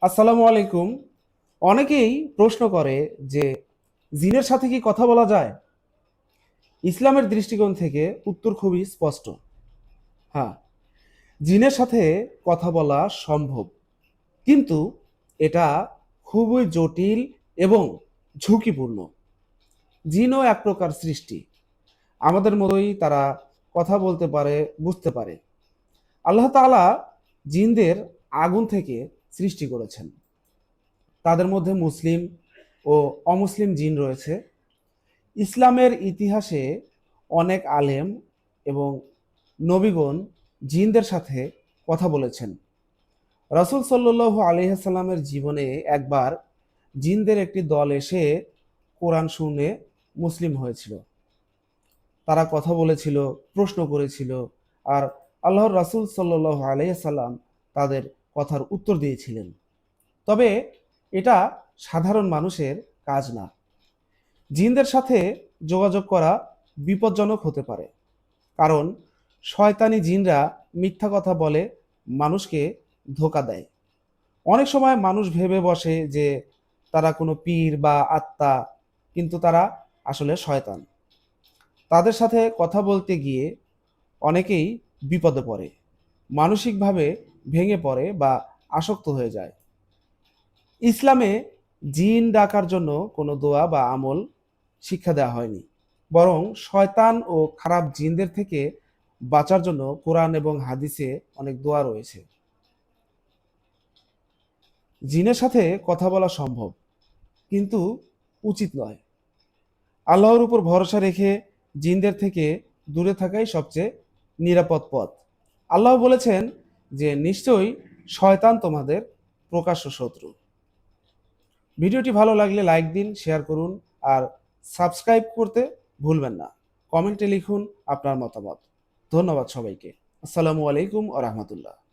আসসালামু আলাইকুম। অনেকেই প্রশ্ন করে যে, জিনের সাথে কি কথা বলা যায়? ইসলামের দৃষ্টিকোণ থেকে উত্তর খুবই স্পষ্ট। হ্যাঁ জিনের সাথে কথা বলা সম্ভব। কিন্তু এটা খুবই জটিল এবং ঝুঁকিপূর্ণ। জিনও এক প্রকার সৃষ্টি। আমাদের মতোই তারা কথা বলতে পারে, বুঝতে পারে। আল্লাহ তাআলা জিনদের আগুন থেকে সৃষ্টি করেছেন। তাদের মধ্যে মুসলিম ও অমুসলিম জিন রয়েছে। ইসলামের ইতিহাসে অনেক আলেম এবং নবীগণ জিনদের সাথে কথা বলেছেন। রাসূল সাল্লু আলহিহাল্লামের জীবনে একবার জিনদের একটি দল এসে কোরআন শুনে মুসলিম হয়েছিল। তারা কথা বলেছিল, প্রশ্ন করেছিল আর আল্লাহর রাসূল সাল্লু আলহিহাল্লাম তাদের কথার উত্তর দিয়েছিলেন। তবে এটা সাধারণ মানুষের কাজ না। জিনদের সাথে যোগাযোগ করা বিপজ্জনক হতে পারে। কারণ শয়তানি জিনরা মিথ্যা কথা বলে মানুষকে ধোকা দেয়। অনেক সময় মানুষ ভেবে বসে যে তারা কোনো পীর বা আত্মা, কিন্তু তারা আসলে শয়তান। তাদের সাথে কথা বলতে গিয়ে অনেকেই বিপদে পড়ে। মানসিকভাবে ভেঙে পড়ে বা আসক্ত হয়ে যায়। ইসলামে জিন ডাকার জন্য কোনো দোয়া বা আমল শিক্ষা দেওয়া হয়নি। বরং শয়তান ও খারাপ জিনদের থেকে বাঁচার জন্য কোরআন এবং হাদিসে অনেক দোয়া রয়েছে। জিনের সাথে কথা বলা সম্ভব, কিন্তু উচিত নয়। আল্লাহর উপর ভরসা রেখে জিনদের থেকে দূরে থাকাই সবচেয়ে নিরাপদ পথ। আল্লাহ বলেছেন যে নিশ্চয়ই শয়তান তোমাদের প্রকাশ্য শত্রু। ভিডিওটি ভালো লাগলে লাইক দিন শেয়ার করুন, আর সাবস্ক্রাইব করতে ভুলবেন না। কমেন্টে লিখুন আপনার মতামত। ধন্যবাদ সবাইকে। আসসালামু আলাইকুম আ রহমতুল্লাহ।